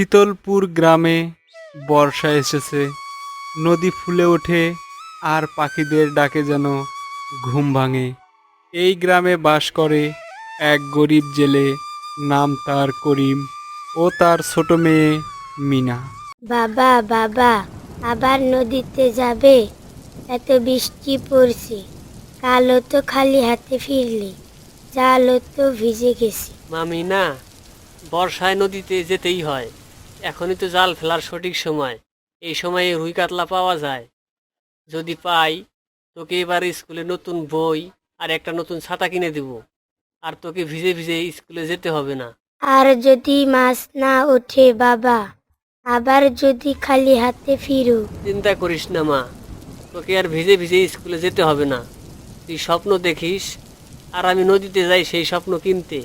শীতলপুর গ্রামে বর্ষা এসেছে। নদী ফুলে ওঠে আর পাখিদের ডাকে যেন ঘুম ভাঙে। এই গ্রামে বাস করে এক গরিব জেলে নাম তার করিম ও তার ছোট মেয়ে মিনা। বাবা বাবা আবার নদীতে যাবে? এত বৃষ্টি পড়ছে কালও তো খালি হাতে ফিরলি চালও তো ভিজে গেছি। মামিনা বর্ষায় নদীতে যেতেই হয়। এখনই তো জাল ফেলার সঠিক সময়। এই সময়ে রুই কাতলা পাওয়া যায়। যদি পাই তোকে এবার স্কুলে নতুন বই আর একটা নতুন ছাতা কিনে দেব। আর তোকে ভিজে ভিজে স্কুলে যেতে হবে না। আর যদি মাছ না ওঠে বাবা আবার যদি খালি হাতে ফিরু। চিন্তা করিস না মা তোকে আর ভিজে ভিজে স্কুলে যেতে হবে না। তুই স্বপ্ন দেখিস আর আমি নদীতে যাই সেই স্বপ্ন কিনতে।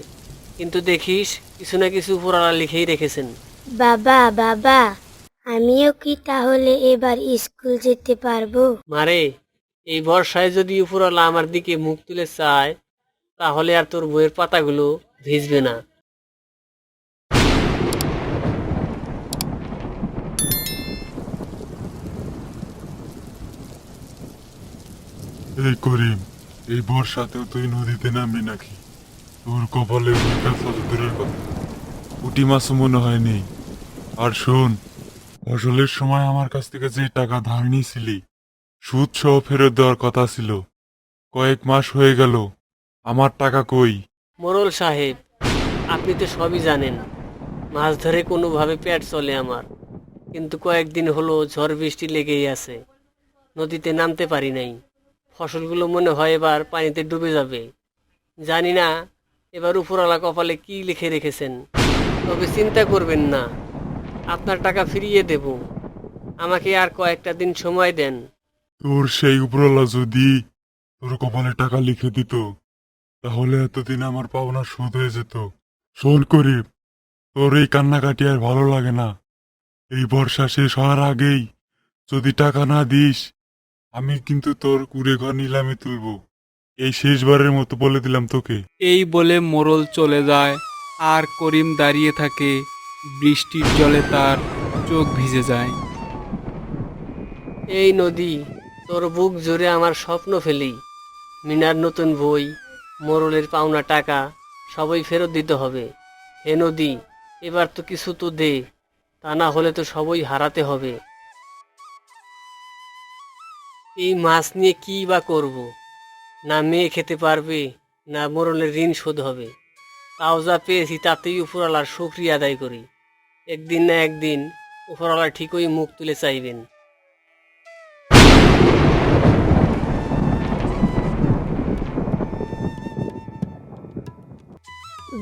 কিন্তু দেখিস কিছু না কিছু উপরালা লিখেই রেখেছেন। বাবা বাবা আমিও কি তাহলে এবার স্কুল যেতে পারব? মারে এই বর্ষায় যদি উপরওয়ালা আমার দিকে মুখ তুলে চায় তাহলে আর তোর বইয়ের পাতাগুলো ভিজবে না। এই করিম এই বর্ষাতেও তুই নদীতে নামবি নাকি? তোর কপালে দূরের কথা। পুটি মাছও মনে হয় নেই আর শোন, ফসলের সময় আমার কাছ থেকে যে টাকা ধার নিয়েছিলি সুদ সহ ফেরত দেওয়ার কথা ছিল। কয়েক মাস হয়ে গেল, আমার টাকা কই? মোরল সাহেব, আপনি তো সবই জানেন, মাছ ধরে কোনোভাবে পেট চলে আমার। কিন্তু কয়েকদিন হলো ঝড় বৃষ্টি লেগেই আছে, নদীতে নামতে পারি নাই। ফসলগুলো মনে হয় এবার পানিতে ডুবে যাবে। জানি না, এবার উপরওয়ালা কপালে কি লিখে রেখেছেন। তবে চিন্তা করবেন না। আপনার টাকা ফিরিয়ে দেব। আমাকে আর কয়েকটা দিন সময় দেন। তোর সেই উপরওয়ালা যদি তোর কপালে টাকা লিখে দিত তাহলে এতদিন আমার পাওনা শোধ হয়ে যেত। শোন করিম তোর এই কান্নাকাটি আর ভালো লাগে না। এই বর্ষা শেষ হওয়ার আগেই যদি টাকা না দিস আমি কিন্তু তোর কুড়ে ঘর নিলামে তুলব। এই শেষবারের মতো বলে দিলাম তোকে। এই বলে মোরল চলে যায়। আর করিম দাঁড়িয়ে থাকে, বৃষ্টির জলে তার চোখ ভিজে যায়। এই নদী, তোর বুক জুড়ে আমার স্বপ্ন ফেলি। মিনার নতুন বই, মোরলের পাওনা টাকা, সবই ফেরত দিতে হবে। হে নদী, এবার তো কিছু তো দে, তা না হলে তো সবই হারাতে হবে। এই মাছ নিয়ে কি বা করব? না মেয়ে খেতে পারবে, না মোরলের ঋণ শোধ হবে। তাও যা পেয়েছি তাতেই উপরওয়ালার শুক্রিয়া আদায় করি। একদিন না একদিন উপরওয়ালা ঠিকই মুখ তুলে চাইবেন।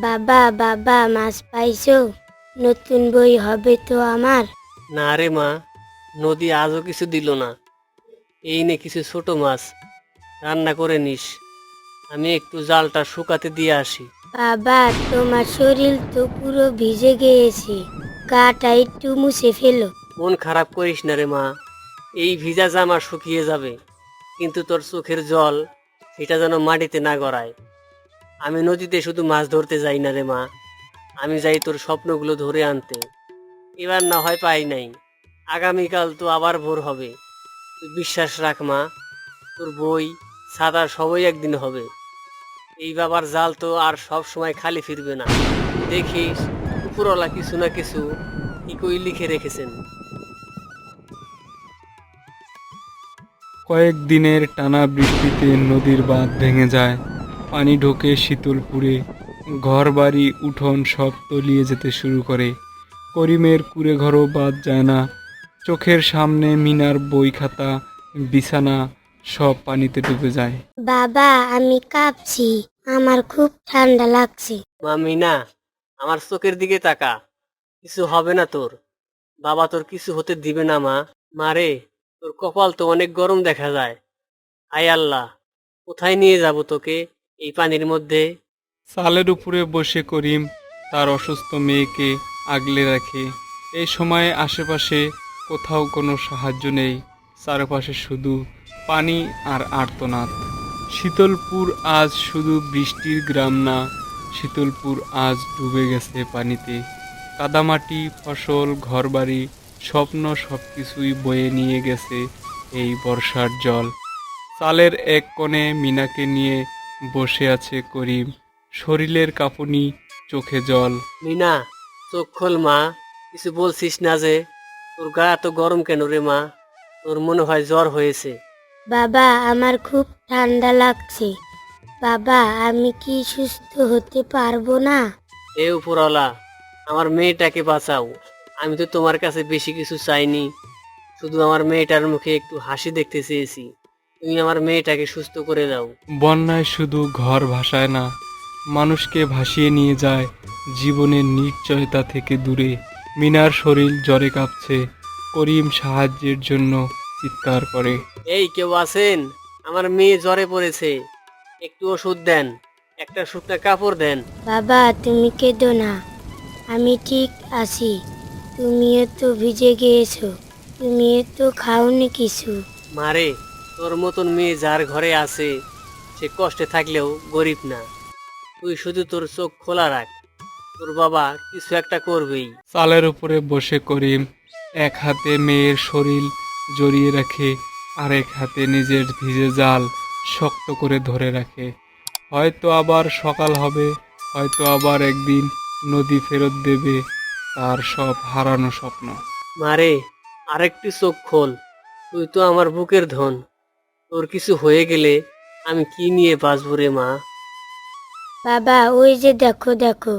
বাবা বাবা মাছ পাইছো? নতুন বই হবে তো আমার? না রে মা নদী আজও কিছু দিল না। এই নে কিছু ছোট মাছ রান্না করে নিস। আমি একটু জালটা শুকাতে দিয়ে আসি। বাবা, তোমার শরীর তো পুরো ভিজে গিয়েছে। গাটা একটু মুছে ফেলো। মন খারাপ করিস না রে মা। এই ভিজা জামা শুকিয়ে যাবে, কিন্তু তোর চোখের জল সেটা যেন মাটিতে না গড়ায়। আমি নদীতে শুধু মাছ ধরতে যাই না রে মা। আমি যাই তোর স্বপ্নগুলো ধরে আনতে। এবার না হয় পাই নাই। আগামীকাল তো আবার ভোর হবে। তুই বিশ্বাস রাখ মা, তোর বই, সাদা সবই একদিন হবে। এই বাবার জাল তো আর সব সময় খালি ফিরবে না। দেখি উপরওয়ালা কিছু না কিছু কি কই লিখে রেখেছেন। কয়েক দিনের টানা বৃষ্টিতে নদীর বাঁধ ভেঙে যায়। পানি ঢোকে শীতলপুরে। ঘর বাড়ি উঠোন সব তলিয়ে যেতে শুরু করে। করিমের কুড়ে ঘরও বাদ যায় না। চোখের সামনে মিনার বই খাতা বিছানা সব পানিতে ডুবে যায়। বাবা আমি কাঁপছি। আমার খুব ঠান্ডা লাগছে। মামি না আমার চোখের দিকে তাকা। কিছু হবে না তোর। বাবা তোর কিছু হতে দিবে না মা। মারে তোর কপাল তো অনেক গরম দেখা যায়। আয় আল্লাহ কোথায় নিয়ে যাব তোকে এই পানির মধ্যে? চালের উপরে বসে করিম তার অসুস্থ মেয়েকে আগলে রাখে। এই সময়ে আশেপাশে কোথাও কোনো সাহায্য নেই। চারপাশে শুধু পানি আর আর্তনাদ। শীতলপুর আজ শুধু বৃষ্টির গ্রাম না, শীতলপুর আজ ডুবে গেছে পানিতে। কাদামাটি, ফসল, ঘরবাড়ি, স্বপ্ন সব কিছুই বয়ে নিয়ে গেছে এই বর্ষার জল। চালের এক কোণে মিনাকে নিয়ে বসে আছে করিম। শরীরের কাঁপুনি, চোখে জল। মিনা, চোখ খোল মা, কিছু বলছিস না যে? তোর গা এত গরম কেন রে মা? তোর মনে হয় জ্বর হয়েছে। বাবা আমার খুব ঠান্ডা লাগছে। বাবা আমি কি সুস্থ হতে পারব না? এ উপরওয়ালা আমার মেয়েটাকে বাঁচাও। আমি তো তোমার কাছে বেশি কিছু চাইনি। শুধু আমার মেয়েটার মুখে একটু হাসি দেখতে চেয়েছি। তুমি আমার মেয়েটাকে সুস্থ করে দাও। বন্যায় শুধু ঘর ভাসায় না মানুষকে ভাসিয়ে নিয়ে যায় জীবনের নিশ্চয়তা থেকে দূরে। মিনার শরীর জ্বরে কাঁপছে। করিম সাহায্যের জন্য চিৎকার করে। এই কেউ আছেন? আমার মেয়ে জ্বরে পড়েছে। একটু ওষুধ দেন একটা শুকনো কাপড় দেন। বাবা তুমি কেঁদো না। আমি ঠিক আছি। তুমিও তো ভিজে গিয়েছো। তুমিও তো খাওনি কিছু। মারে তোর মতন মেয়ে যার ঘরে আছে সে কষ্টে থাকলেও গরিব না। তুই শুধু তোর চোখ খোলা রাখ। তোর বাবা কিছু একটা করবেই। চালের উপরে বসে করিম। এক হাতে মেয়ের শরীর জড়িয়ে রাখে আরেক হাতে নিজের ভিজে জাল শক্ত করে ধরে রাখে। হয়তো আবার সকাল হবে হয়তো আবার একদিন নদী ফেরত দেবে তার সব হারানো স্বপ্ন। মারে আরেকটি চোখ খোল তুই তো আমার বুকের ধন। তোর কিছু হয়ে গেলে আমি কি নিয়ে বাঁচবো রে মা? বাবা ওই যে দেখো দেখো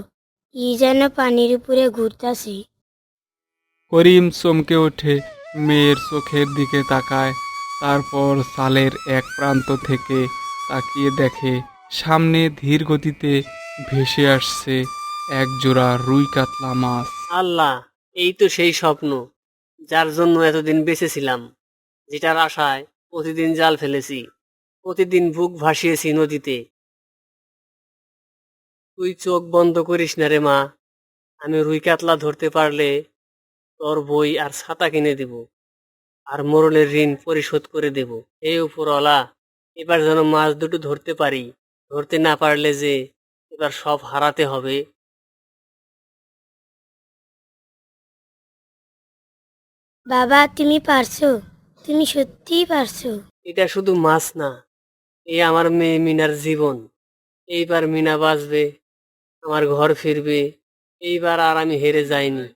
কি যেন পানির উপরে ঘুরতাছে। করিম চমকে ওঠে মেয়ের চোখের দিকে তাকায়, তারপর সালের এক প্রান্ত থেকে তাকিয়ে দেখে, সামনে ধীর গতিতে ভেসে আসছে এক জোড়া রুই কাতলা মাছ। আল্লাহ, এই তো সেই স্বপ্ন, যার জন্য এতদিন বেঁচেছিলাম, যেটার আশায় প্রতিদিন জাল ফেলেছি, প্রতিদিন বুক ভাসিয়েছি নদীতে। তুই চোখ বন্ধ করিস না রে মা, আমি রুই কাতলা ধরতে পারলে তোর বই আর ছাতা কিনে দিব আর মোরলের ঋণ পরিশোধ করে দেব। এই উপরওয়ালা এবার যেন মাছ দুটো ধরতে পারি ধরতে না পারলে যে এবার সব হারাতে হবে। বাবা তুমি পারছ তুমি সত্যিই পারছ। এটা শুধু মাছ না এ আমার মেয়ে মিনার জীবন। এইবার মিনা বাঁচবে আমার ঘর ফিরবে এইবার আর আমি হেরে যাইনি।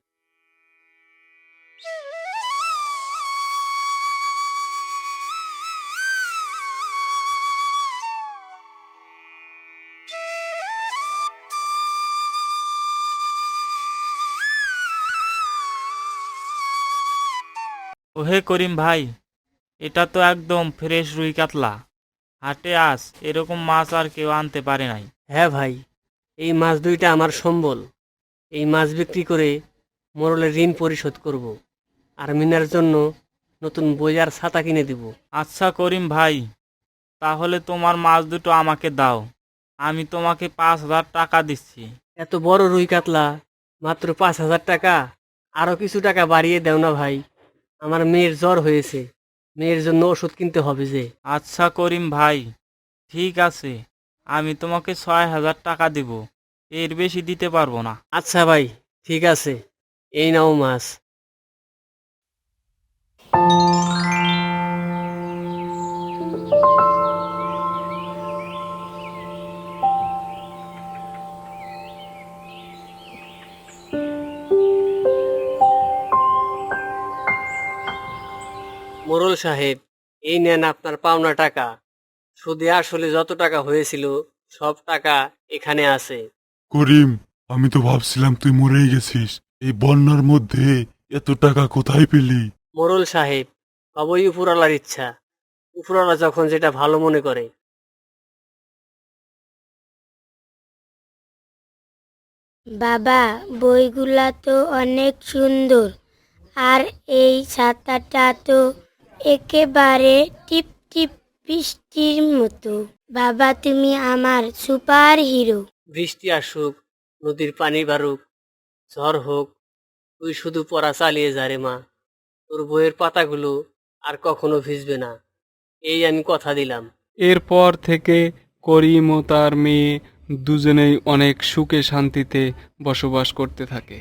ওহে করিম ভাই এটা তো একদম ফ্রেশ রুই কাতলা। হাটে আস এরকম মাছ আর কেউ আনতে পারে নাই। হ্যাঁ ভাই এই মাছ দুইটা আমার সম্বল। এই মাছ বিক্রি করে মোরলের ঋণ পরিশোধ করব আর মিনার জন্য নতুন বই আর ছাতা কিনে দিব। আচ্ছা করিম ভাই তাহলে তোমার মাছ দুটো আমাকে দাও। আমি তোমাকে পাঁচ হাজার টাকা দিচ্ছি। এত বড় রুই কাতলা মাত্র পাঁচ হাজার টাকা? আরও কিছু টাকা বাড়িয়ে দাও না ভাই। আমার মেয়ের জ্বর হয়েছে। মেয়ের জন্য ওষুধ কিনতে হবে যে। আচ্ছা করিম ভাই ঠিক আছে। আমি তোমাকে ছয় হাজার টাকা দেব। এর বেশি দিতে পারব না। আচ্ছা ভাই ঠিক আছে। এই নাও মাছ। মোরল সাহেব এই নেন আপনার পাওনা টাকা। সুদে আসলে যত টাকা হয়েছিল সব টাকা এখানে আছে। করিম আমি তো ভাবছিলাম তুই মরেই গেছিস। এই বন্যার মধ্যে এত টাকা কোথায় পেলি? মোরল সাহেব সবই উপরওয়ালার ইচ্ছা। উপরওয়ালা যখন যেটা ভালো মনে করে। বাবা বইগুলা তো অনেক সুন্দর। আর এই ছাতাটা তো একেবারে টিপ টিপ বৃষ্টির মতো। বাবা তুমি আমার সুপার হিরো বৃষ্টি আসুক নদীর পানি বাড়ুক ঝড় হোক তুই শুধু পড়া চালিয়ে যা রে মা। তোর বইয়ের পাতাগুলো আর কখনো ভিজবে না। এই আমি কথা দিলাম। এরপর থেকে করিম ও তার মেয়ে দুজনেই অনেক সুখে শান্তিতে বসবাস করতে থাকে।